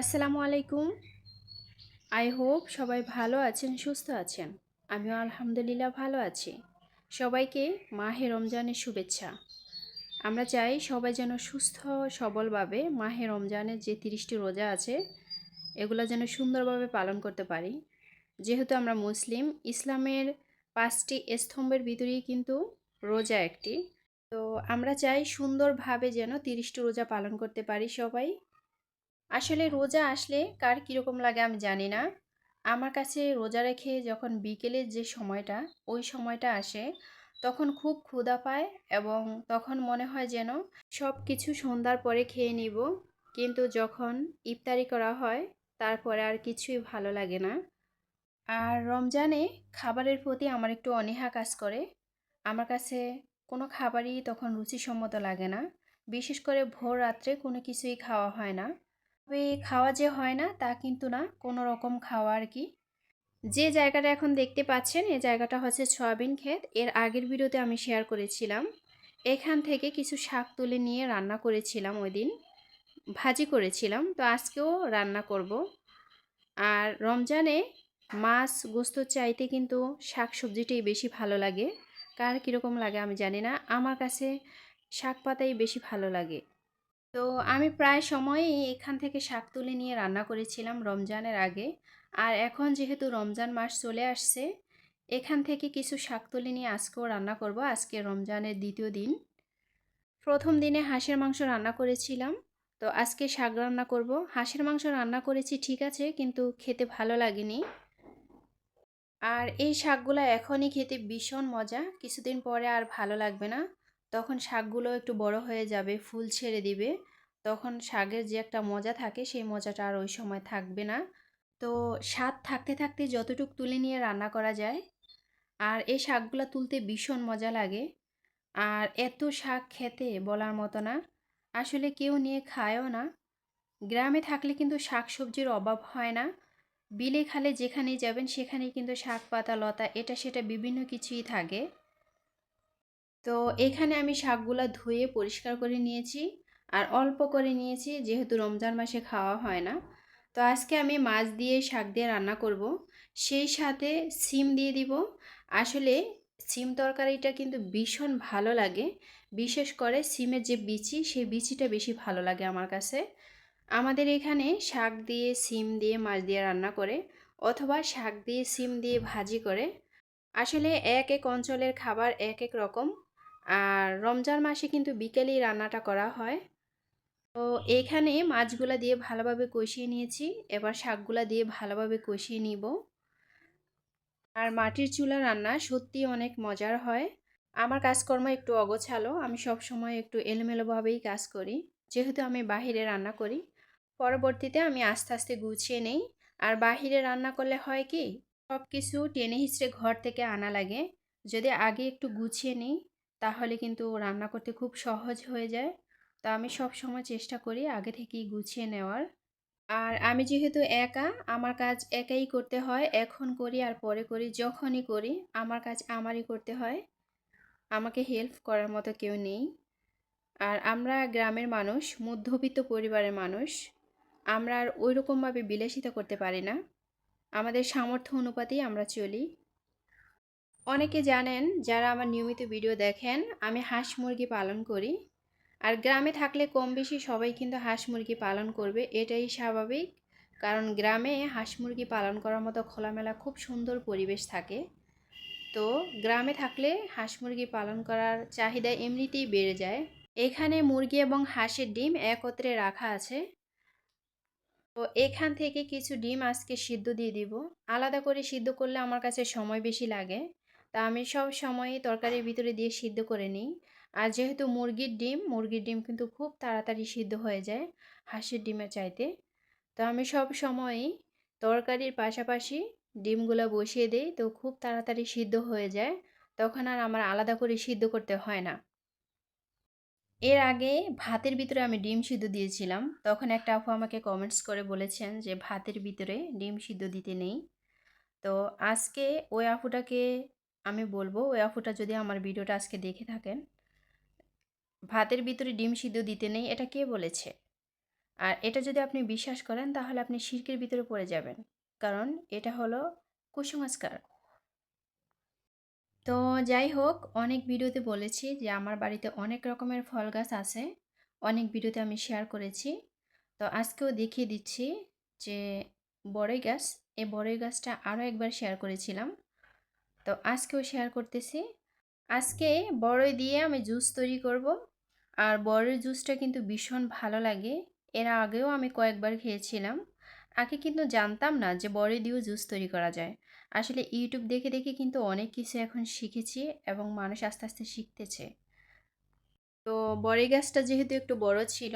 আসসালামু আলাইকুম। I hope সবাই ভালো আছেন, সুস্থ আছেন। আমিও আলহামদুলিল্লাহ ভালো আছি। সবাইকে মাহে রমজানের শুভেচ্ছা। আমরা চাই সবাই যেন সুস্থ, সবলভাবে মাহে রমজানের যে তিরিশটি রোজা আছে, এগুলো যেন সুন্দরভাবে পালন করতে পারি। যেহেতু আমরা মুসলিম, ইসলামের পাঁচটি স্তম্ভের ভিতরেই কিন্তু রোজা একটি। তো আমরা চাই সুন্দরভাবে যেন তিরিশটি রোজা পালন করতে পারি সবাই। আসলে রোজা আসলে কার কীরকম লাগে আমি জানি না। আমার কাছে রোজা রেখে যখন বিকেলের যে সময়টা, ওই সময়টা আসে, তখন খুব ক্ষুধা পায় এবং তখন মনে হয় যেন সব কিছু সন্ধ্যার পরে খেয়ে নিব। কিন্তু যখন ইফতারি করা হয়, তারপরে আর কিছুই ভালো লাগে না। আর রমজানে খাবারের প্রতি আমার একটু অনীহা কাজ করে। আমার কাছে কোনো খাবারই তখন রুচিসম্মত লাগে না। বিশেষ করে ভোর রাত্রে কোনো কিছুই খাওয়া হয় না। খাওয়া যে হয় না, তা কিন্তু না, কোনো রকম খাওয়া আর কি। যে জায়গাটা এখন দেখতে পাচ্ছেন এই জায়গাটা হচ্ছে সয়াবিন ক্ষেত। এর আগের ভিডিওতে আমি শেয়ার করেছিলাম। এখান থেকে কিছু শাক তুলে নিয়ে রান্না করেছিলাম ওই দিন। ভাজি করেছিলাম, তো আজকেও রান্না করব। আর রমজানে মাছ গোস্ত চাইতে কিন্তু শাক সবজিটাই বেশি ভালো লাগে। কার কীরকম লাগে আমি জানি না। আমার কাছে শাক পাতাই বেশি ভালো লাগে। তো আমি প্রায় সময়ই এখান থেকে শাক তুলে নিয়ে রান্না করেছিলাম রমজানের আগে। আর এখন যেহেতু রমজান মাস চলে আসছে, এখান থেকে কিছু শাক তুলে নিয়ে আজকেও রান্না করব। আজকে রমজানের দ্বিতীয় দিন। প্রথম দিনে হাঁসের মাংস রান্না করেছিলাম। তো আজকে শাক রান্না করব। হাঁসের মাংস রান্না করেছি ঠিক আছে, কিন্তু খেতে ভালো লাগেনি। আর এই শাকগুলো এখনই খেতে ভীষণ মজা। কিছুদিন পরে আর ভালো লাগবে না। তখন শাকগুলো একটু বড় হয়ে যাবে, ফুল ছেড়ে দিবে। তখন শাকের যে একটা মজা থাকে, সেই মজাটা আর ওই সময় থাকবে না। তো স্বাদ থাকতে থাকতে যতটুক তুলে নিয়ে রান্না করা যায়, আর এই শাকগুলো তুলতে ভীষণ মজা লাগে। আর এত শাক খেতে বলার মতো না, আসলে কেউ নিয়ে খায়ও না। গ্রামে থাকলে কিন্তু শাক সবজির অভাব হয় না। বিলে খালে যেখানেই যাবেন, সেখানেই কিন্তু শাক, পাতা, লতা এটা সেটা বিভিন্ন কিছুই থাকে। তো এখানে আমি শাকগুলো ধুয়ে পরিষ্কার করে নিয়েছি আর অল্প করে নিয়েছি, যেহেতু রমজান মাসে খাওয়া হয় না। তো আজকে আমি মাছ দিয়ে শাক দিয়ে রান্না করব। সেই সাথে সিম দিয়ে দিব। আসলে সিম তরকারিটা কিন্তু ভীষণ ভালো লাগে। বিশেষ করে সিমের যে বিচি, সেই বিচিটা বেশি ভালো লাগে আমার কাছে। আমাদের এখানে শাক দিয়ে সিম দিয়ে মাছ দিয়ে রান্না করে অথবা শাক দিয়ে সিম দিয়ে ভাজি করে। আসলে এক এক অঞ্চলের খাবার এক এক রকম। আর রমজান মাসে কিন্তু বিকেলেই রান্নাটা করা হয়। তো এখানে মাছগুলা দিয়ে ভালোভাবে কষিয়ে নিয়েছি। এবার শাকগুলা দিয়ে ভালোভাবে কষিয়ে নিব। আর মাটির চুলা রান্না সত্যি অনেক মজার হয়। আমার কাজকর্ম একটু অগোছালো, আমি সব সময় একটু এলোমেলোভাবেই কাজ করি। যেহেতু আমি বাহিরে রান্না করি, পরবর্তীতে আমি আস্তে আস্তে গুছিয়ে নেই। আর বাহিরে রান্না করলে হয় কি সব কিছু টেনে হিচড়ে ঘর থেকে আনা লাগে। যদি আগে একটু গুছিয়ে নিই তাহলে কিন্তু রান্না করতে খুব সহজ হয়ে যায়। তো আমি সব সময় চেষ্টা করি আগে থেকেই গুছিয়ে নেওয়ার। আর আমি যেহেতু একা, আমার কাজ একাই করতে হয়, এখন করি আর পরে করি, যখনই করি, আমার কাজ আমারই করতে হয়। আমাকে হেল্প করার মতো কেউ নেই। আর আমরা গ্রামের মানুষ, মধ্যবিত্ত পরিবারের মানুষ, আমরা আর ওই রকমভাবে বিলাসিতা করতে পারি না। আমাদের সামর্থ্য অনুপাতেই আমরা চলি। অনেকে জানেন, যারা আমার নিয়মিত ভিডিও দেখেন, আমি হাঁস মুরগি পালন করি। আর গ্রামে থাকলে কম বেশি সবাই কিন্তু হাঁস মুরগি পালন করবে, এটাই স্বাভাবিক। কারণ গ্রামে হাঁস মুরগি পালন করার মতো খোলামেলা খুব সুন্দর পরিবেশ থাকে। তো গ্রামে থাকলে হাঁস মুরগি পালন করার চাহিদা এমনিতেই বেড়ে যায়। এখানে মুরগি এবং হাঁসের ডিম একত্রে রাখা আছে। তো এখান থেকে কিছু ডিম আজকে সিদ্ধ দিয়ে দিব। আলাদা করে সিদ্ধ করলে আমার কাছে সময় বেশি লাগে। তা আমি সব সময় তরকারির ভিতরে দিয়ে সিদ্ধ করে নিই। আর যেহেতু মুরগির ডিম মুরগির ডিম কিন্তু খুব তাড়াতাড়ি সিদ্ধ হয়ে যায় হাঁসের ডিমের চাইতে। তো আমি সব সময়ই তরকারির পাশাপাশি ডিমগুলো বসিয়ে দিই তো খুব তাড়াতাড়ি সিদ্ধ হয়ে যায়। তখন আর আমার আলাদা করে সিদ্ধ করতে হয় না। এর আগে ভাতের ভিতরে আমি ডিম সিদ্ধ দিয়েছিলাম। তখন একটা আপু আমাকে কমেন্টস করে বলেছেন যে ভাতের ভিতরে ডিম সিদ্ধ দিতে নেই। তো আজকে ওই আফুটাকে আমি বলব, ওই আফুটা যদি আমার ভিডিওটা আজকে দেখে থাকেন, ভাতের ভিতরে ডিম সিদ্ধ দিতে নেই, এটা কে বলেছে? আর এটা যদি আপনি বিশ্বাস করেন, তাহলে আপনি শিরকের ভিতরে পড়ে যাবেন। কারণ এটা হলো কুসংস্কার তো যাই হোক, অনেক ভিডিওতে বলেছি যে আমার বাড়িতে অনেক রকমের ফল গাছ আছে, অনেক ভিডিওতে আমি শেয়ার করেছি। তো আজকেও দেখিয়ে দিচ্ছি যে বড়ই গাছ, এই বড়ই গাছটা আরও একবার শেয়ার করেছিলাম। তো আজকেও শেয়ার করতেছি। আজকে বড়ই দিয়ে আমি জুস তৈরি করব। আর বড়ের জুসটা কিন্তু ভীষণ ভালো লাগে। এর আগেও আমি কয়েকবার খেয়েছিলাম। আগে কিন্তু জানতাম না যে বড়ি দিয়েও জুস তৈরি করা যায়। আসলে ইউটিউব দেখে দেখে কিন্তু অনেক কিছু এখন শিখেছি এবং মানুষ আস্তে আস্তে শিখতেছে। তো বড়ই গাছটা যেহেতু একটু বড় ছিল,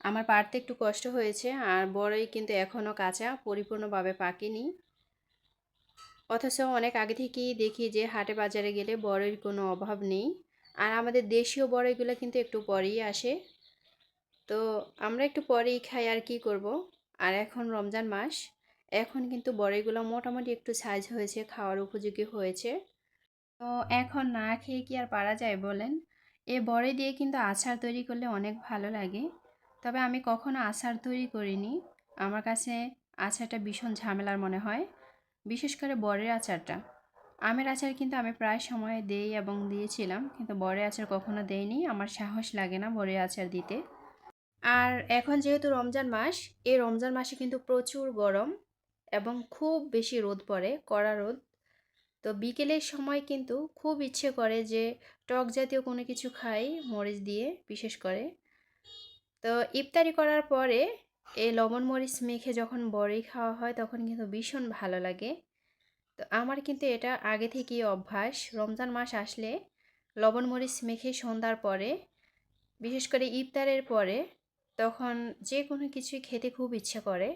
আমার পারতে একটু কষ্ট হয়েছে। আর বড়ই কিন্তু এখনও কাঁচা, পরিপূর্ণভাবে পাকেনি। অথচ অনেক আগে থেকেই দেখি যে হাটে বাজারে গেলে বড়ের কোনো অভাব নেই। আর আমাদের দেশীয় বড়ইগুলো কিন্তু একটু পরেই আসে। তো আমরা একটু পরেই খাই আর কি করব। আর এখন রমজান মাস, এখন কিন্তু বড়ইগুলো মোটামুটি একটু সাইজ হয়েছে, খাওয়ার উপযোগী হয়েছে। তো এখন না খেয়ে কি আর পারা যায় বলেন? এ বড়ই দিয়ে কিন্তু আচার তৈরি করলে অনেক ভালো লাগে। তবে আমি কখনো আচার তৈরি করিনি। আমার কাছে আচারটা ভীষণ ঝামেলার মনে হয়। বিশেষ করে বরের আচারটা। আমের আচার কিন্তু আমি প্রায় সময়ে দেই এবং দিয়েছিলাম, কিন্তু বরের আচার কখনো দেইনি। আমার সাহস লাগে না বরের আচার দিতে। আর এখন যেহেতু রমজান মাস, এই রমজান মাসে কিন্তু প্রচুর গরম এবং খুব বেশি রোদ পড়ে, কড়া রোদ। তো বিকেলের সময় কিন্তু খুব ইচ্ছে করে যে টক জাতীয় কোনো কিছু খাই মরিচ দিয়ে বিশেষ করে। তো ইফতারি করার পরে এই লবণ মরিচ মেখে যখন বড়ি খাওয়া হয়, তখন কিন্তু ভীষণ ভালো লাগে। তো আমার কিন্তু এটা আগে থেকেই অভ্যাস। রমজান মাস আসলে লবণ মরিচ মেখে সন্ধ্যার পরে, বিশেষ করে ইফতারের পরে, তখন যে কোনো কিছুই খেতে খুব ইচ্ছে করে।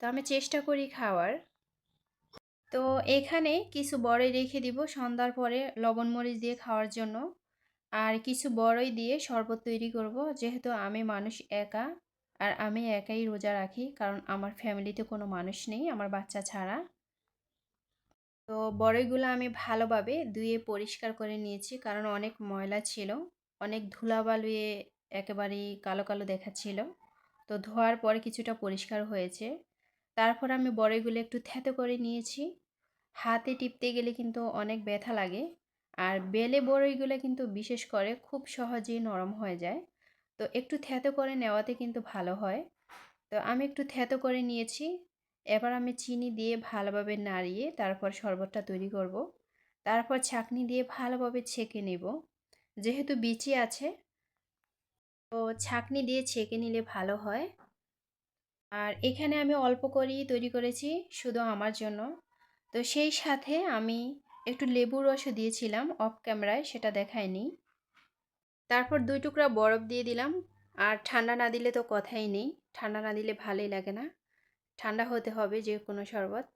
তো আমি চেষ্টা করি খাওয়ার। তো এখানে কিছু বড়ই রেখে দিব সন্ধ্যার পরে লবণ মরিচ দিয়ে খাওয়ার জন্য। আর কিছু বড়ই দিয়ে শরবত তৈরি করব, যেহেতু আমি মানুষ একা। আর আমি একাই রোজা রাখি, কারণ আমার ফ্যামিলিতে কোনো মানুষ নেই, আমার বাচ্চা ছাড়া। তো বড়ইগুলো আমি ভালোভাবে ধুয়ে পরিষ্কার করে নিয়েছি, কারণ অনেক ময়লা ছিল, অনেক ধুলাবালুয়ে একেবারেই কালো কালো দেখাচ্ছিল। তো ধোয়ার পরে কিছুটা পরিষ্কার হয়েছে। তারপর আমি বড়ইগুলো একটু থেতো করে নিয়েছি। হাতে টিপতে গেলে কিন্তু অনেক ব্যথা লাগে, আর বেলে বড়ইগুলো কিন্তু বিশেষ করে খুব সহজেই নরম হয়ে যায়। তো একটু থেতো করে নেওয়াতে কিন্তু ভালো হয়। তো আমি একটু থেতো করে নিয়েছি। এবার আমি চিনি দিয়ে ভালোভাবে নাড়িয়ে তারপর শরবতটা তৈরি করব। তারপর ছাকনি দিয়ে ভালোভাবে ছেঁকে নেব। যেহেতু বিচি আছে, তো ছাকনি দিয়ে ছেঁকে নিলে ভালো হয়। আর এখানে আমি অল্প করেই তৈরি করেছি, শুধু আমার জন্য। তো সেই সাথে আমি একটু লেবু রসও দিয়েছিলাম, অফ ক্যামেরায় সেটা দেখায়নি। তারপর দুই টুকরা বরফ দিয়ে দিলাম। আর ঠান্ডা না দিলে তো কথাই নেই। ঠান্ডা না দিলে ভালোই লাগে না। ঠান্ডা হতে হবে যে কোনো শরবত।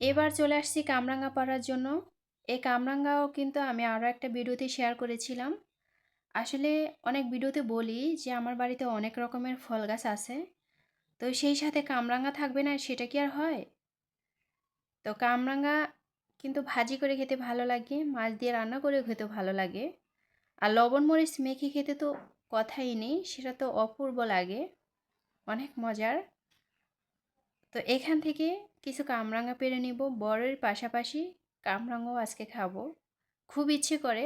এবার চলে আসছি কামরাঙ্গা পাড়ার জন্য। এই কামরাঙ্গাও কিন্তু আমি আরও একটা ভিডিওতে শেয়ার করেছিলাম। আসলে অনেক ভিডিওতে বলি যে, আমার বাড়িতে অনেক রকমের ফল গাছ আছে। তো সেই সাথে কামরাঙ্গা থাকবে না, সেটা কি আর হয়? তো কামরাঙ্গা কিন্তু ভাজি করে খেতে ভালো লাগে, মাছ দিয়ে রান্না করে খেতে ভালো লাগে। আর লবণ মরিচ মেখে খেতে তো কথাই নেই, সেটা তো অপূর্ব লাগে। অনেক মজার। তো এখান থেকে কিছু কামরাঙা পেরে নিব বড়ের পাশাপাশি কামরাঙ্গাও আজকে খাব। খুব ইচ্ছে করে।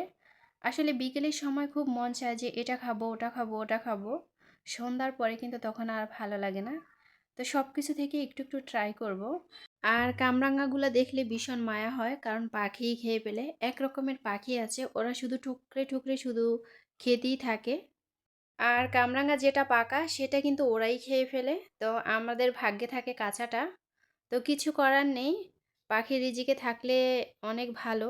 আসলে বিকেলের সময় খুব মন চায় যে এটা খাব, ওটা খাব ওটা খাব। সন্ধ্যার পরে কিন্তু তখন আর ভালো লাগে না। তো সব কিছু থেকে একটু একটু ট্রাই করব। আর কামরাঙ্গাগুলো দেখলে ভীষণ মায়া হয়, কারণ পাখি খেয়ে পেলে এক রকমের পাখি আছে, ওরা শুধু টুকরে টুকরে শুধু খেতেই থাকে। আর কামরাঙ্গা যেটা পাকা, সেটা কিন্তু ওরাই খেয়ে ফেলে। তো আমাদের ভাগ্যে থাকে কাঁচাটা। তো কিছু করার নেই। পাখি রিজিকে থাকলে অনেক ভালো,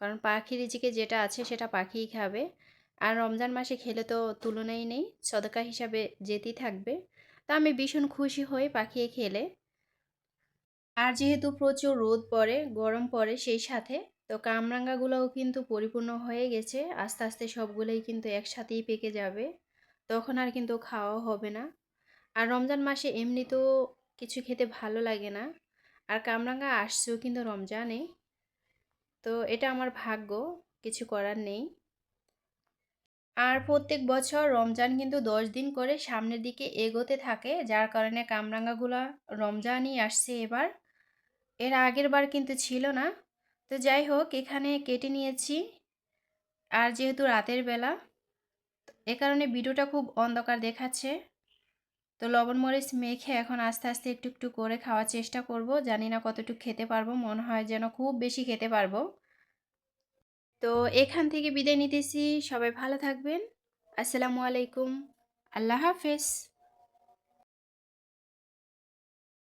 কারণ পাখি রিজিকে যেটা আছে, সেটা পাখিই খাবে। আর রমজান মাসে খেলে তো তুলনাই নেই, সদকা হিসাবে যেতেই থাকবে। তো আমি ভীষণ খুশি হই পাখিয়ে খেলে। আর যেহেতু প্রচুর রোদ পড়ে, গরম পড়ে সেই সাথে, তো কামরাঙ্গাগুলোও কিন্তু পরিপূর্ণ হয়ে গেছে। আস্তে আস্তে সবগুলোই কিন্তু একসাথেই পেকে যাবে। তখন আর কিন্তু খাওয়া হবে না। আর রমজান মাসে এমনিতেও কিছু খেতে ভালো লাগে না। আর কামরাঙ্গা আসছেও কিন্তু রমজানে তো এটা আমার ভাগ্য, কিছু করার নেই। আর প্রত্যেক বছর রমজান কিন্তু দশ দিন করে সামনের দিকে এগোতে থাকে, যার কারণে কামরাঙ্গাগুলা রমজানই আসছে এবার। এর আগের বার কিন্তু ছিল না। তো যাই হোক, এখানে কেটে নিয়েছি। আর যেহেতু রাতের বেলা এ কারণে ভিডিওটা খুব অন্ধকার দেখাচ্ছে। তো লবণ মরিচ মেখে এখন আস্তে আস্তে একটু একটু করে খাওয়ার চেষ্টা করব। জানি না কতটুকু খেতে পারব, মনে হয় যেন খুব বেশি খেতে পারব। তো এখান থেকে বিদায় নিতেছি। সবাই ভালো থাকবেন। আসসালামু আলাইকুম। আল্লাহ হাফেজ।